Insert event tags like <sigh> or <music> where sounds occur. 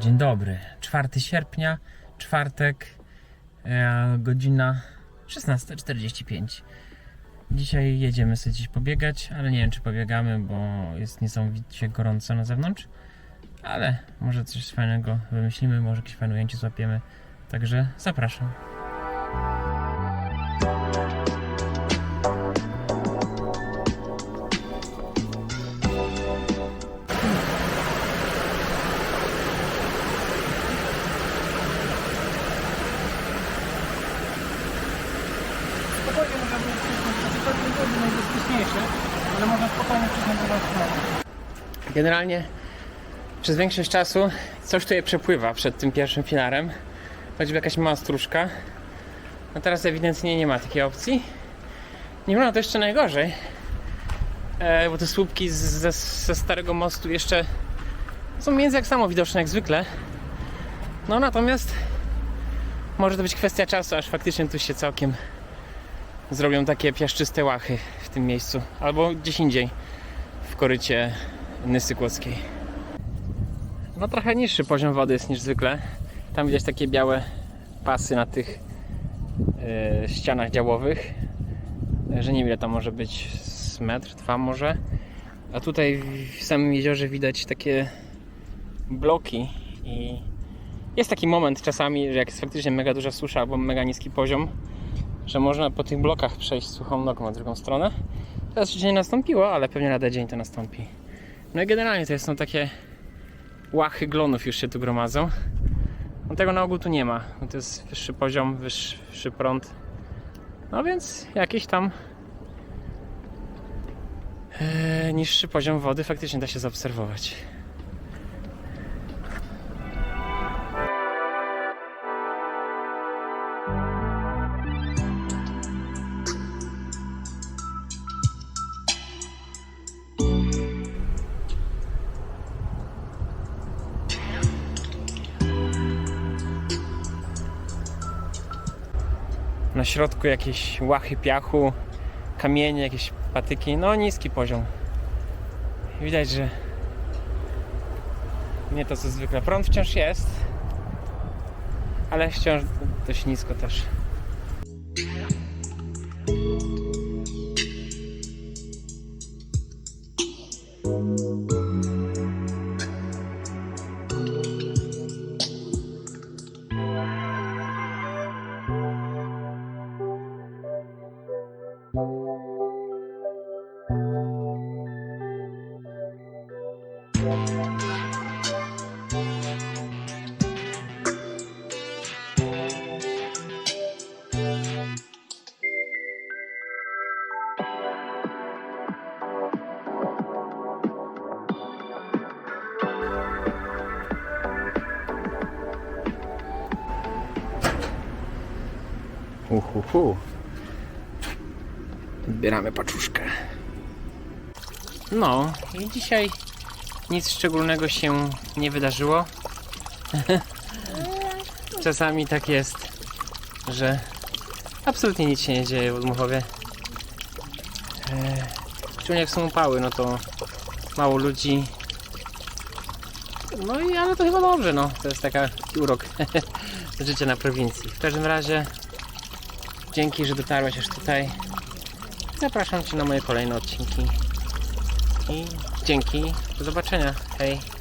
Dzień dobry. 4 sierpnia, czwartek, e, godzina 16.45. Dzisiaj jedziemy sobie gdzieś pobiegać, ale nie wiem czy pobiegamy, bo jest niesamowicie gorąco na zewnątrz. Ale może coś fajnego wymyślimy, może jakieś fajne ujęcie złapiemy. Także zapraszam. Najbezpieczniejsze, ale można spokojnie stronę. Generalnie przez większość czasu coś tutaj przepływa przed tym pierwszym filarem. Choćby jakaś mała stróżka. No teraz ewidentnie nie ma takiej opcji. Nie wygląda to jeszcze najgorzej. E, bo te słupki ze, ze starego mostu jeszcze są więcej jak samo widoczne jak zwykle. No natomiast może to być kwestia czasu, aż faktycznie tu się całkiem zrobią takie piaszczyste łachy w tym miejscu. Albo gdzieś indziej w korycie Nysy Kłodzkiej. No trochę niższy poziom wody jest niż zwykle. Tam widać takie białe pasy na tych e, ścianach działowych. Że nie wiem ile tam może być, z metr, dwa może. A tutaj w samym jeziorze widać takie bloki i jest taki moment czasami, że jak jest faktycznie mega duża susza albo mega niski poziom, że można po tych blokach przejść suchą nogą na drugą stronę. Teraz jeszcze nie nastąpiło, ale pewnie lada dzień to nastąpi. No i generalnie to są takie łachy glonów już się tu gromadzą. No tego na ogół tu nie ma. bo To jest wyższy poziom, wyższy prąd. No więc jakiś tam e, niższy poziom wody faktycznie da się zaobserwować. Na środku jakieś łachy piachu, kamienie, jakieś patyki. No niski poziom. Widać, że nie to co zwykle. Prąd wciąż jest, ale wciąż dość nisko też. Uhuhu. Zbieramy paczuszkę. No, i dzisiaj nic szczególnego się nie wydarzyło. <laughs> Czasami tak jest, że absolutnie nic się nie dzieje w Odmuchowie. Eee, Szczególnie jak są upały, no to mało ludzi. No i ale to chyba dobrze, no. To jest taka taki urok <laughs> życia na prowincji. W każdym razie dzięki, że dotarłeś aż tutaj. Zapraszam Cię na moje kolejne odcinki. I dzięki. Do zobaczenia. Hej.